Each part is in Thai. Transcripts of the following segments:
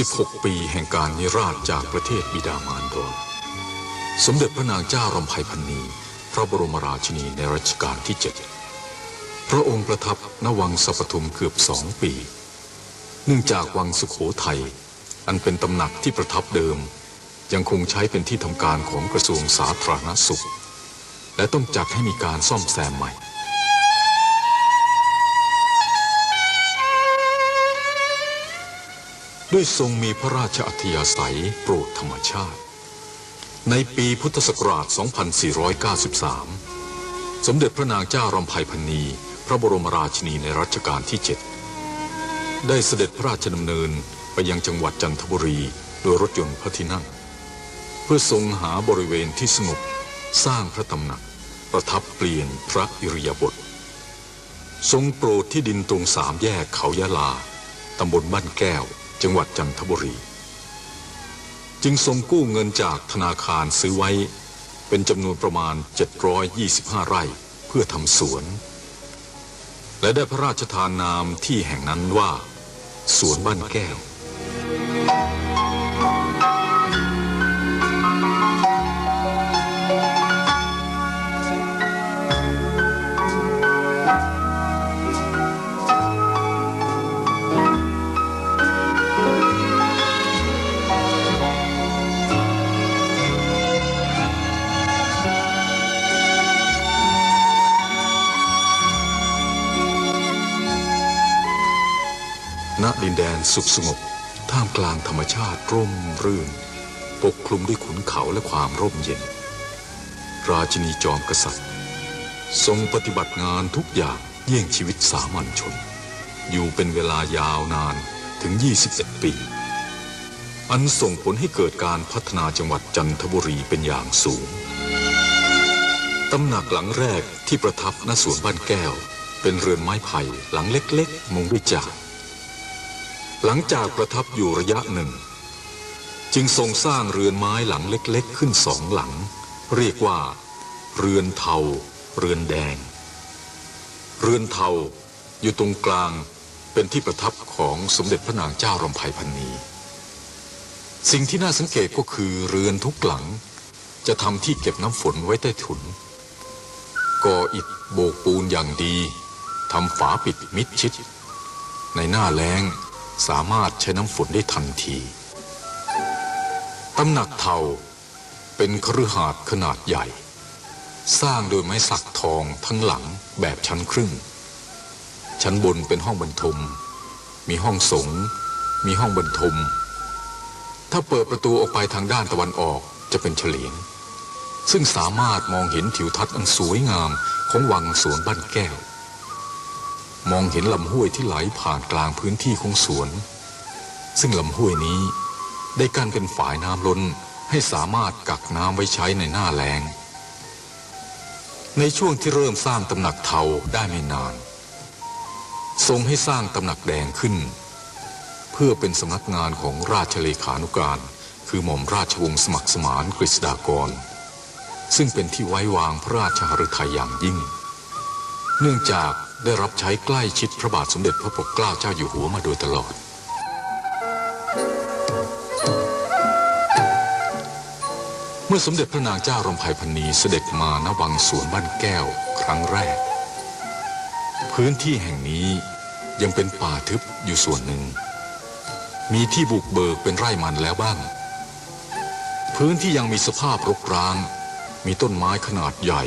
16 ปีแห่งการนิราชจากประเทศบิดามารดอนสมเด็จพระนางเจ้ารำไพพันนี พระบรมราชินีในรัชกาลที่ 7 พระองค์ประทับณวังสัปทุมเกือบสองปี เนื่องจากวังสุขโขทัย อันเป็นตำหนักที่ประทับเดิม ยังคงใช้เป็นที่ทำการของกระทรวงสาธารณสุข และต้องจัดให้มีการซ่อมแซมใหม่ ด้วยทรงมีพระราชอัธยาศัยโปรดธรรมชาติ ในปีพุทธศักราช 2493 สมเด็จพระนางเจ้ารำไพพันนี พระบรมราชินีในรัชกาลที่ 7 ได้เสด็จพระราชดำเนินไปยังจังหวัดจันทบุรีโดยรถยนต์พระที่นั่ง เพื่อทรงหาบริเวณที่สงบสร้างพระตำหนัก ประทับเปลี่ยนพระอิริยาบถทรงโปรดที่ดินตรงสามแยกเขายะลา ตำบลบ้านแก้ว จังหวัดจันทบุรี จึงทรงกู้เงินจากธนาคารซื้อไว้ เป็นจำนวนประมาณ 725 ไร่เพื่อทำสวน และได้พระราชทานนามที่แห่งนั้นว่า สวนบ้านแก้ว ดินแดนสุขสงบ ท่ามกลางธรรมชาติร่มรื่น ปกคลุมด้วยขุนเขาและความร่มเย็น ราชินีจอมกษัตริย์ ทรงปฏิบัติงานทุกอย่างเยี่ยงชีวิตสามัญชน อยู่เป็นเวลายาวนานถึง 21 ปี อันส่งผลให้เกิดการพัฒนาจังหวัดจันทบุรีเป็นอย่างสูงตำหนักหลังแรกที่ประทับณสวนบ้านแก้ว เป็นเรือนไม้ไผ่หลังเล็กๆ มุงด้วยจาก หลังจากประทับอยู่ระยะหนึ่ง จึงทรงสร้างเรือนไม้หลังเล็กๆ ขึ้นสองหลัง เรียกว่า เรือนเทา เรือนแดง เรือนเทาอยู่ตรงกลางเป็นที่ประทับของสมเด็จพระนางเจ้ารำไพพันนีสิ่งที่น่าสังเกตก็คือเรือนทุกหลัง จะทำที่เก็บน้ำฝนไว้ใต้ถุน ก่ออิฐโบกปูนอย่างดีทำฝาปิดมิดชิด ในหน้าแล้ง สามารถใช้น้ำฝนได้ทันที ตำหนักเทาเป็นคฤหาสน์ขนาดใหญ่ สร้างโดยไม้สักทองทั้งหลังแบบชั้นครึ่ง ชั้นบนเป็นห้องบรรทม มีห้องสง มีห้องบรรทม ถ้าเปิดประตูออกไปทางด้านตะวันออกจะเป็นเฉลียง ซึ่งสามารถมองเห็นทิวทัศน์อันสวยงามของวังสวนบ้านแก้ว มองเห็นลำห้วยที่ไหลผ่านกลางพื้นที่ของสวน ซึ่งลำห้วยนี้ได้กั้นเป็นฝายน้ำล้นให้สามารถกักน้ำไว้ใช้ในหน้าแล้ง ในช่วงที่เริ่มสร้างตำหนักเทาได้ไม่นาน ทรงให้สร้างตำหนักแดงขึ้น เพื่อเป็นสำนักงานของราชเลขานุการ คือหม่อมราชวงศ์สมัครสมานกฤษฎากร ซึ่งเป็นที่ไว้วางพระราชหฤทัยอย่างยิ่ง เนื่องจาก ได้รับใช้ใกล้ชิดพระบาทสมเด็จพระปกเกล้าเจ้าอยู่หัวมาโดยตลอด เมื่อสมเด็จพระนางเจ้ารำไพพันนีเสด็จมาณวังสวนบ้านแก้วครั้งแรก พื้นที่แห่งนี้ยังเป็นป่าทึบอยู่ส่วนหนึ่ง มีที่บุกเบิกเป็นไร่มันแล้วบ้าง พื้นที่ยังมีสภาพรกร้าง มีต้นไม้ขนาดใหญ่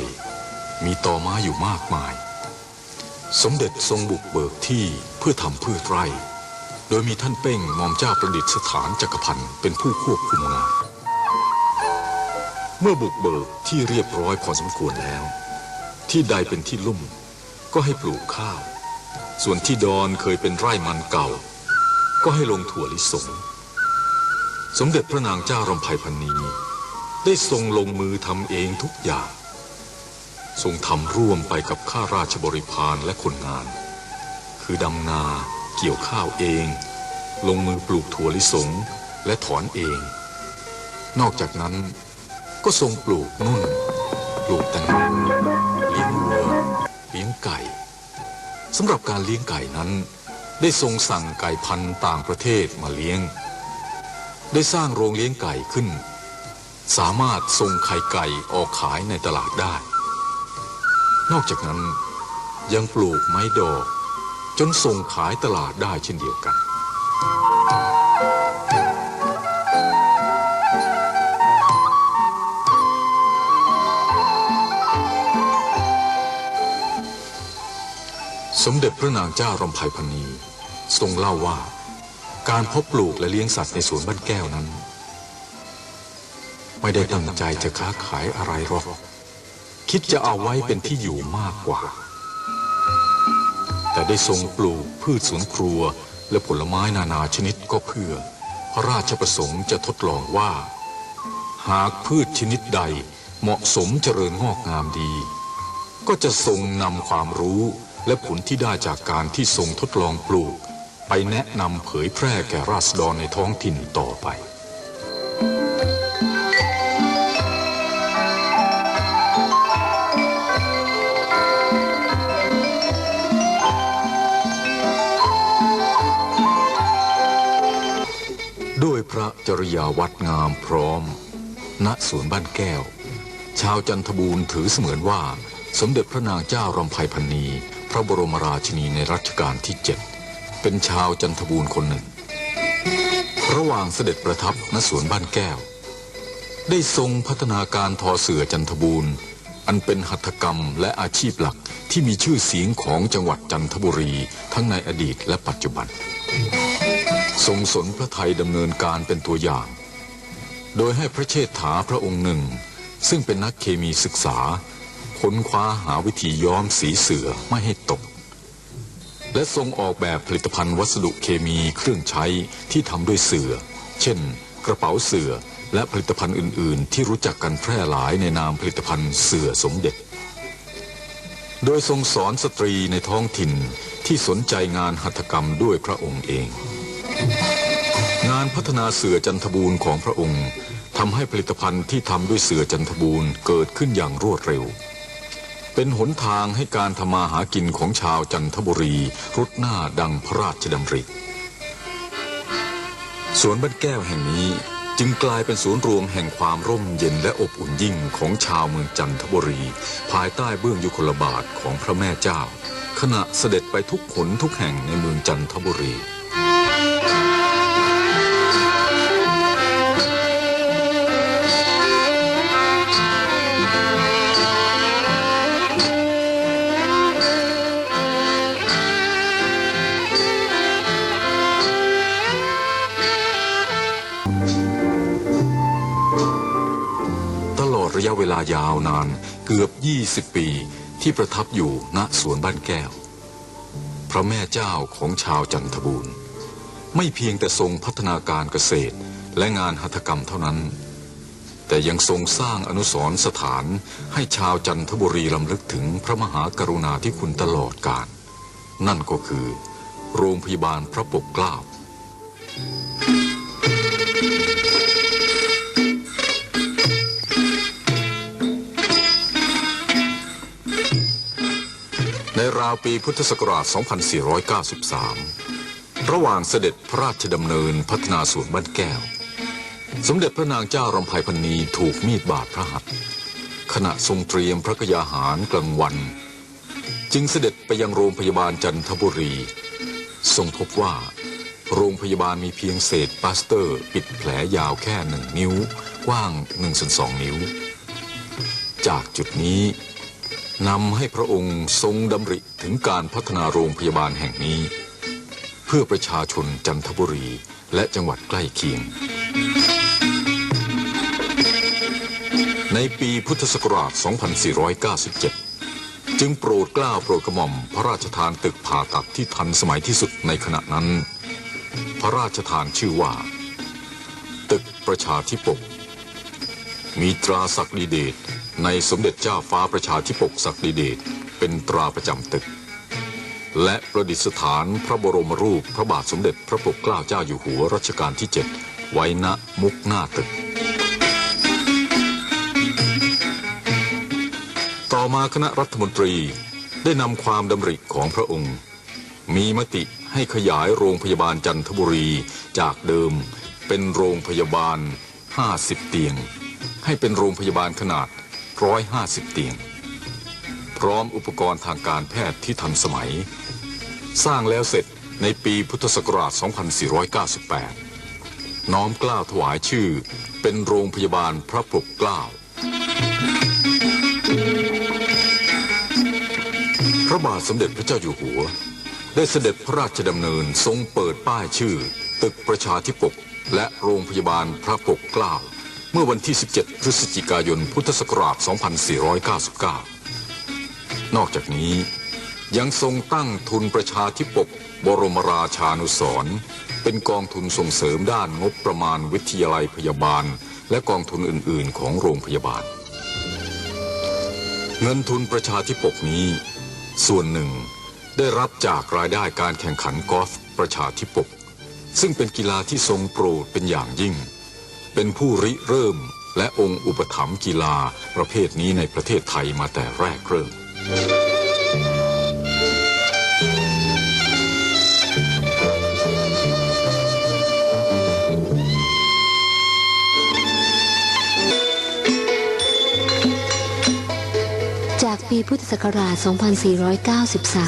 มีตอไม้อยู่มากมาย สมเด็จทรงบุกเบิกที่เพื่อทำพืชไร่ โดยมีท่านเป้งมอมเจ้าประดิษฐานจักรพันธ์เป็นผู้ควบคุมงาน เมื่อบุกเบิกที่เรียบร้อยพอสมควรแล้ว ที่ใดเป็นที่ลุ่มก็ให้ปลูกข้าว ส่วนที่ดอนเคยเป็นไร่มันเก่า ก็ให้ลงถั่วลิสง สมเด็จพระนางเจ้ารำไพพันนีได้ทรงลงมือทำเองทุกอย่าง ทรงทำร่วมไปกับข้าราชบริพารและคนงาน คือดำนา เกี่ยวข้าวเอง ลงมือปลูกถั่วลิสงและถอนเอง นอกจากนั้นก็ทรงปลูกนุ่น ปลูกแตงโมเลี้ยงวัวเลี้ยงไก่สำหรับการเลี้ยงไก่นั้น ได้ทรงสั่งไก่พันธุ์ต่างประเทศมาเลี้ยง ได้สร้างโรงเลี้ยงไก่ขึ้น สามารถส่งไข่ไก่ออกขายในตลาดได้ นอกจากนั้นยังปลูกไม้ดอก จนส่งขายตลาดได้เช่นเดียวกัน สมเด็จพระนางเจ้ารำไพพรรณีทรงเล่าว่า การเพบปลูกและเลี้ยงสัตว์ในสวนบ้านแก้วนั้น ไม่ได้ตั้งใจจะค้าขายอะไรหรอก คิดจะเอาไว้เป็นที่อยู่มากกว่า แต่ได้ทรงปลูกพืชสวนครัวและผลไม้นานาชนิดก็เพื่อ พระราชประสงค์จะทดลองว่า หากพืชชนิดใดเหมาะสมเจริญงอกงามดี ก็จะทรงนำความรู้และผลที่ได้จากการที่ทรงทดลองปลูก ไปแนะนำเผยแพร่แก่ราษฎรในท้องถิ่นต่อไป จริยาวัดงามพร้อม ณสวนบ้านแก้ว ชาวจันทบูรณ์ถือเสมือนว่า สมเด็จพระนางเจ้ารำไพพรรณีพระบรมราชินีในรัชกาลที่เจ็ดเป็นชาวจันทบูรณ์คนหนึ่ง ระหว่างเสด็จประทับณสวนบ้านแก้ว ได้ทรงพัฒนาการทอเสือจันทบูรณ์ อันเป็นหัตถกรรมและอาชีพหลักที่มีชื่อเสียงของจังหวัดจันทบุรีทั้งในอดีตและปัจจุบัน ทรงสนพระไทยดำเนินการเป็นตัวอย่าง โดยให้พระเชษฐาพระองค์หนึ่ง ซึ่งเป็นนักเคมีศึกษา ค้นคว้าหาวิธีย้อมสีเสือไม่ให้ตก และทรงออกแบบผลิตภัณฑ์วัสดุเคมีเครื่องใช้ที่ทำด้วยเสือ เช่น กระเป๋าเสือและผลิตภัณฑ์อื่น ๆ ที่รู้จักกันแพร่หลายในนามผลิตภัณฑ์เสือสมเด็จ โดยทรงสอนสตรีในท้องถิ่นที่สนใจงานหัตถกรรมด้วยพระองค์เอง งานพัฒนาเสือจันทบูรณ์ของพระองค์ทำให้ผลิตภัณฑ์ที่ทำด้วยเสือจันทบูรณ์เกิดขึ้นอย่างรวดเร็ว เป็นหนทางให้การทำมาหากินของชาวจันทบุรีรุดหน้าดังพระราชดำริสวนบ้านแก้วแห่งนี้จึงกลายเป็นศูนย์รวมแห่งความร่มเย็นและอบอุ่นยิ่งของชาวเมืองจันทบุรี ภายใต้เบื้องยุคลบาทของพระแม่เจ้า ขณะเสด็จไปทุกขนทุกแห่งในเมืองจันทบุรี ระยะเวลายาวนานเกือบ 20 ปีที่ประทับอยู่ณสวนบ้านแก้ว พระแม่เจ้าของชาวจันทบูรณ์ ไม่เพียงแต่ทรงพัฒนาการเกษตรและงานหัตถกรรมเท่านั้น แต่ยังทรงสร้างอนุสรณ์สถานให้ชาวจันทบุรีลำลึกถึงพระมหากรุณาธิคุณตลอดกาลนั่นก็คือ โรงพยาบาลพระปกเกล้าาวปีพุทธศักราช 2493 ระหว่างเสด็จพระราชดำเนินพัฒนาสวนบ้านแก้ว สมเด็จพระนางเจ้ารำไพพรรณีถูกมีดบาดพระหัตถ์ขณะทรงเตรียมพระกยาหารกลางวัน จึงเสด็จไปยังโรงพยาบาลจันทบุรี ทรงพบว่า โรงพยาบาลมีเพียงเศษปาสเตอร์ ปิดแผลยาวแค่หนึ่งนิ้ว กว้าง1นส่วนสองนิ้ว จากจุดนี้ นำให้พระองค์ทรงดำริถึงการพัฒนาโรงพยาบาลแห่งนี้ เพื่อประชาชนจันทบุรีและจังหวัดใกล้เคียง ในปีพุทธศักราช 2497 จึงโปรดกล้าโปรดกระหม่อมพระราชทานตึกผ่าตัดที่ทันสมัยที่สุดในขณะนั้น พระราชทานชื่อว่า ตึกประชาธิปก มีตราศักดิเดช ในสมเด็จเจ้าฟ้าประชาธิปกศักดิเดชเป็นตราประจำตึก และประดิษฐานพระบรมรูปพระบาทสมเด็จพระปกเกล้าเจ้าอยู่หัวรัชกาลที่ 7 ไว้ณมุกหน้าตึก ต่อมาคณะรัฐมนตรีได้นำความดำริของพระองค์ มีมติให้ขยายโรงพยาบาลจันทบุรีจากเดิมเป็นโรงพยาบาล 50 เตียง ให้เป็นโรงพยาบาลขนาด 150 เตียง พร้อมอุปกรณ์ทางการแพทย์ที่ทันสมัย สร้างแล้วเสร็จในปีพุทธศักราช 2498 น้อมเกล้าวถวายชื่อเป็นโรงพยาบาลพระปกเกล้า พระบาทสมเด็จพระเจ้าอยู่หัว ได้เสด็จพระราชดำเนินทรงเปิดป้ายชื่อ ตึกประชาธิปกและโรงพยาบาลพระปกเกล้า เมื่อวันที่ 17 พฤศจิกายน พุทธศักราช 2499 นอกจากนี้ยังทรงตั้งทุนประชาธิปกบรมราชานุสรเป็นกองทุนส่งเสริมด้านงบประมาณวิทยาลัยพยาบาล และกองทุนอื่น ๆ ของโรงพยาบาล เงินทุนประชาธิปกนี้ ส่วนหนึ่งได้รับจากรายได้การแข่งขันกอล์ฟประชาธิปก ซึ่งเป็นกีฬาที่ทรงโปรดเป็นอย่างยิ่ง เป็นผู้ริเริ่ม และองค์อุปถัมภ์กีฬาประเภทนี้ในประเทศไทยมาแต่แรกเริ่ม จากปีพุทธศักราช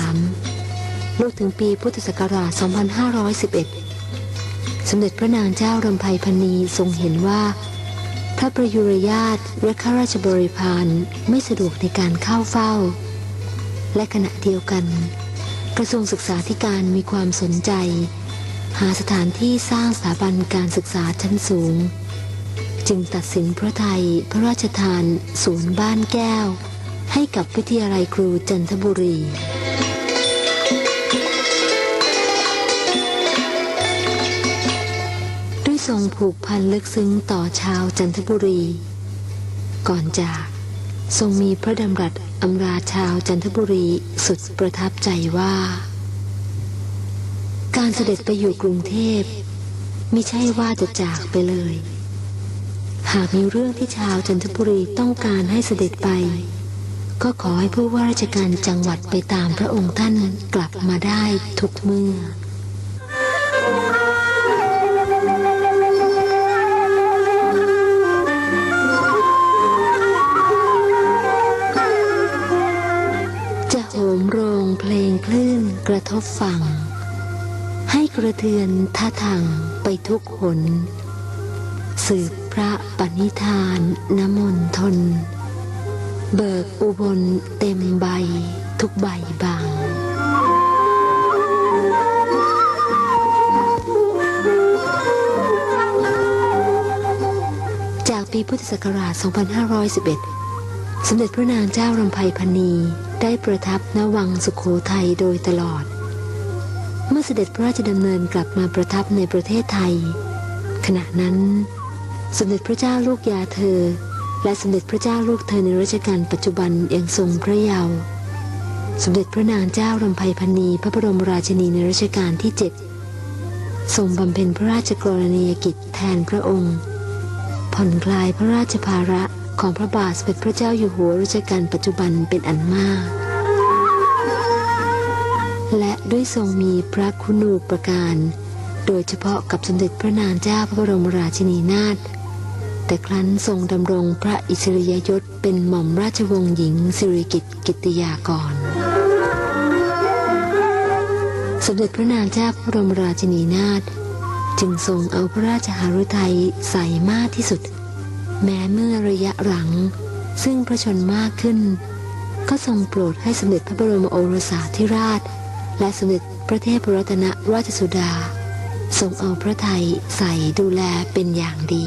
2493 ลูกถึงปีพุทธศักราช 2511 สมเด็จพระนางเจ้ารำไพพรรณีทรงเห็นว่า พระประยุรญาตและข้าราชบริพารไม่สะดวกในการเข้าเฝ้า และขณะเดียวกัน กระทรวงศึกษาธิการมีความสนใจ หาสถานที่สร้างสถาบันการศึกษาชั้นสูง จึงตัดสินพระไทยพระราชทาน ศูนย์บ้านแก้ว ให้กับวิทยาลัยครูจันทบุรี ทรงผูกพันลึกซึ้งต่อชาวจันทบุรี ก่อนจากทรงมีพระดำรัสอำลาชาวจันทบุรีสุดประทับใจว่า การเสด็จไปอยู่กรุงเทพไม่ใช่ว่าจะจากไปเลย หากมีเรื่องที่ชาวจันทบุรีต้องการให้เสด็จไป ก็ขอให้ผู้ว่าราชการจังหวัดไปตามพระองค์ท่านกลับมาได้ทุกเมื่อ มโรงเพลงคลื่นกระทบฝั่ง ให้กระเทือนท่าทางไปทุกหน สืบพระปณิธานนมนทน เบิกอุบลเต็มใบทุกใบบางจากปีพุทธศักราช 2511 สมเด็จพระนางเจ้ารำไพพรรณี ได้ประทับณวังสุขโขทัยโดยตลอด เมื่อเสด็จพระราชดำเนินกลับมาประทับในประเทศไทย ขณะนั้น สมเด็จพระเจ้าลูกยาเธอ และสมเด็จพระเจ้าลูกเธอในรัชกาลปัจจุบันยังทรงพระเยาว์สมเด็จพระนางเจ้ารำไพพรรณีพระบรมราชินีในรัชกาลที่เจ็ดทรงบำเพ็ญพระราชกรณียกิจแทนพระองค์ ผ่อนคลายพระราชภาระ ของพระบาทสมเด็จพระเจ้าอยู่หัวรัชกาลปัจจุบันเป็นอันมาก และด้วยทรงมีพระคุณูปการ โดยเฉพาะกับสมเด็จพระนางเจ้าพระบรมราชินีนาถแต่ครั้นทรงดำรงพระอิสริยยศเป็นหม่อมราชวงศ์หญิงสิริกิติ์กิติยากร สมเด็จพระนางเจ้าพระบรมราชินีนาถจึงทรงเอาพระราชหฤทัยใส่มากที่สุด แม้เมื่อระยะหลัง ซึ่งพระชนมากขึ้น ก็ทรงโปรดให้สมเด็จพระบรมโอรสาธิราช และสมเด็จพระเทพรัตนราชสุดาทรงเอาพระไทยใส่ดูแลเป็นอย่างดี